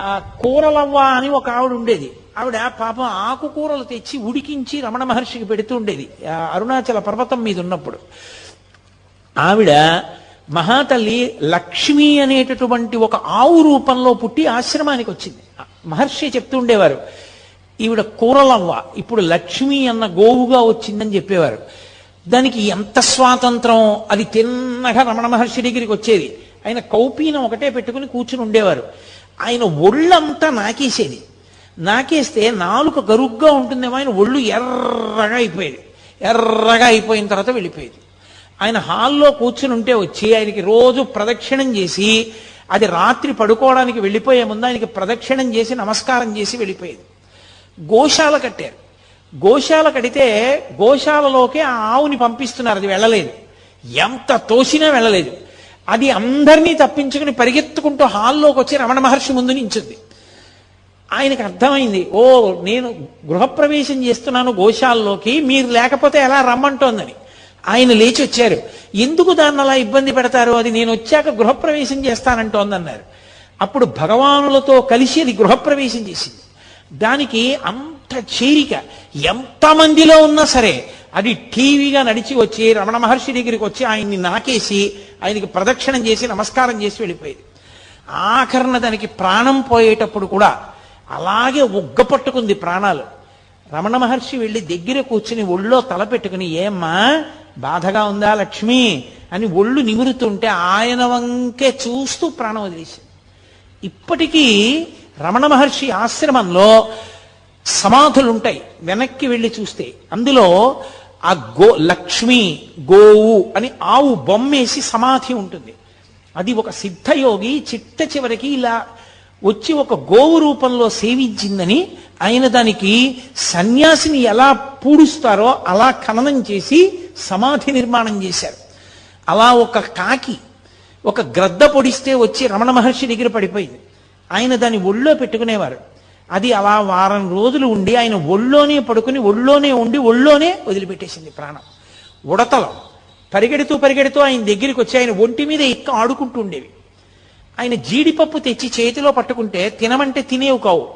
ఆ కూరలవ్వ అని ఒక ఆవిడ ఉండేది. ఆవిడ పాపం ఆకుకూరలు తెచ్చి ఉడికించి రమణ మహర్షికి పెడుతూ ఉండేది. అరుణాచల పర్వతం మీద ఉన్నప్పుడు. ఆవిడ మహాతల్లి లక్ష్మి అనేటటువంటి ఒక ఆవు రూపంలో పుట్టి ఆశ్రమానికి వచ్చింది. మహర్షి చెప్తూ ఉండేవారు ఈవిడ కూరలవ్వ ఇప్పుడు లక్ష్మి అన్న గోవుగా వచ్చిందని చెప్పేవారు. దానికి ఎంత స్వాతంత్రం? అది తిన్నగా రమణ మహర్షి దగ్గరికి వచ్చేది. ఆయన కౌపీనం ఒకటే పెట్టుకుని కూర్చుని ఉండేవారు. ఆయన ఒళ్ళంతా నాకేసేది. నాకేస్తే నాలుక గరుగ్గా ఉంటుందేమో ఆయన ఒళ్ళు ఎర్రగా అయిపోయేది. ఎర్రగా అయిపోయిన తర్వాత వెళ్ళిపోయేది. ఆయన హాల్లో కూర్చుని ఉంటే వచ్చి ఆయనకి రోజు ప్రదక్షిణం చేసి అది రాత్రి పడుకోవడానికి వెళ్ళిపోయే ముందు ఆయనకి ప్రదక్షిణం చేసి నమస్కారం చేసి వెళ్ళిపోయేది. గోశాల కట్టారు. గోశాల కడితే గోశాలలోకి ఆ ఆవుని పంపిస్తున్నారు. అది వెళ్ళలేదు. ఎంత తోసినా వెళ్ళలేదు. అది అందరినీ తప్పించుకుని పరిగెత్తుకుంటూ హాల్లోకి వచ్చి రమణ మహర్షి ముందు నించుంది. ఆయనకు అర్థమైంది ఓ నేను గృహప్రవేశం చేస్తున్నాను గోశాల్లోకి మీరు లేకపోతే ఎలా రమ్మంటోందని. ఆయన లేచి వచ్చారు. ఎందుకు దాన్ని అలా ఇబ్బంది పెడతారు? అది నేను వచ్చాక గృహప్రవేశం చేస్తానంటోందన్నారు. అప్పుడు భగవానులతో కలిసి అది గృహప్రవేశం చేసింది. దానికి అంత చేరిక ఎంతమందిలో ఉన్నా సరే అది టీవీగా నడిచి వచ్చి రమణ మహర్షి దగ్గరికి వచ్చి ఆయన్ని నాకేసి ఆయనకి ప్రదక్షిణం చేసి నమస్కారం చేసి వెళ్ళిపోయేది. ఆఖరణ దానికి ప్రాణం పోయేటప్పుడు కూడా అలాగే ఉగ్గపట్టుకుంది ప్రాణాలు. రమణ మహర్షి వెళ్ళి దగ్గర కూర్చుని ఒళ్ళో తల పెట్టుకుని ఏమ్మా బాధగా ఉందా లక్ష్మి? అని ఒళ్ళు నిమురుతుంటే ఆయన వంకే చూస్తూ ప్రాణం వదిలేసింది. ఇప్పటికీ రమణ మహర్షి ఆశ్రమంలో సమాధులుంటాయి వెనక్కి వెళ్ళి చూస్తే. అందులో ఆ గో లక్ష్మి గోవు అని ఆవు బొమ్మేసి సమాధి ఉంటుంది. అది ఒక సిద్ధయోగి చిట్ట చివరికి ఇలా వచ్చి ఒక గోవు రూపంలో సేవించిందని ఆయన దానికి సన్యాసిని ఎలా పూడుస్తారో అలా ఖననం చేసి సమాధి నిర్మాణం చేశారు. అలా ఒక కాకి ఒక గ్రద్ద పొడిస్తే వచ్చి రమణ మహర్షి దగ్గర పడిపోయింది. ఆయన దాన్ని ఒళ్ళో పెట్టుకునేవారు. అది అలా వారం రోజులు ఉండి ఆయన ఒళ్ళోనే పడుకుని ఒళ్ళోనే ఉండి ఒళ్ళోనే వదిలిపెట్టేసింది ప్రాణం. ఉడతలో. పరిగెడుతూ పరిగెడుతూ ఆయన దగ్గరికి వచ్చి ఆయన ఒంటి మీద ఎక్క ఆడుకుంటూ ఉండేవి ఆయన జీడిపప్పు తెచ్చి చేతిలో పట్టుకుంటే తినమంటే తినేవి కావు.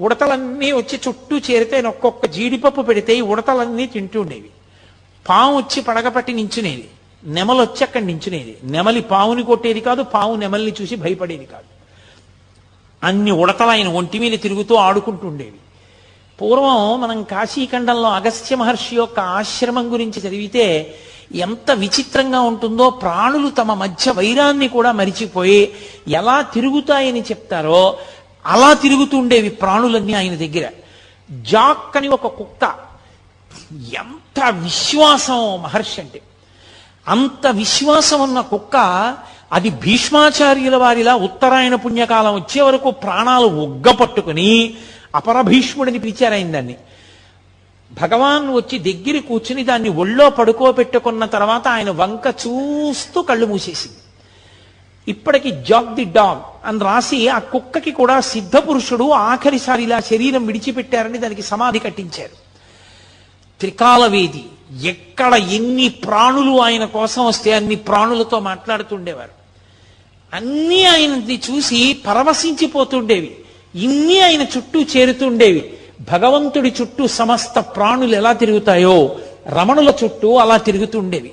ఉడతలన్నీ వచ్చి చుట్టూ చేరితే ఆయన ఒక్కొక్క జీడిపప్పు పెడితే ఈ ఉడతలన్నీ తింటూ ఉండేవి. పాము వచ్చి పడగపట్టి నించునేది. నెమలు వచ్చి అక్కడ నించునేది. నెమలి పావుని కొట్టేది కాదు పావు నెమల్ని చూసి భయపడేది కాదు. అన్ని ఉడతలు ఆయన ఒంటి మీద తిరుగుతూ ఆడుకుంటుండేవి. పూర్వం మనం కాశీఖండంలో అగస్త్య మహర్షి యొక్క ఆశ్రమం గురించి చదివితే ఎంత విచిత్రంగా ఉంటుందో ప్రాణులు తమ మధ్య వైరాన్ని కూడా మరిచిపోయి ఎలా తిరుగుతాయని చెప్తారో అలా తిరుగుతుండేవి ప్రాణులన్నీ ఆయన దగ్గర. జాక్ అని ఒక కుక్క. ఎంత విశ్వాసం మహర్షి అంటే. అంత విశ్వాసం ఉన్న కుక్క అది భీష్మాచార్యుల వారిలా ఉత్తరాయణ పుణ్యకాలం వచ్చే వరకు ప్రాణాలు ఒగ్గపట్టుకుని అపరభీష్ముడిని పిలిచారు ఆయన దాన్ని. భగవాన్ వచ్చి దగ్గర కూర్చుని దాన్ని ఒళ్ళో పడుకోబెట్టుకున్న తర్వాత ఆయన వంక చూస్తూ కళ్ళు మూసేసింది. ఇప్పటికి జాగ్ ది డాగ్ అని రాసి ఆ కుక్కకి కూడా సిద్ధ పురుషుడు ఆఖరిసారి ఇలా శరీరం విడిచిపెట్టారని దానికి సమాధి కట్టించారు. త్రికాలవేది. ఎక్కడ ఎన్ని ప్రాణులు ఆయన కోసం వస్తే అన్ని ప్రాణులతో మాట్లాడుతుండేవారు. అన్నీ ఆయనది చూసి పరవశించిపోతుండేవి. ఇన్ని ఆయన చుట్టూ చేరుతుండేవి. భగవంతుడి చుట్టూ సమస్త ప్రాణులు ఎలా తిరుగుతాయో రమణుల చుట్టూ అలా తిరుగుతుండేవి.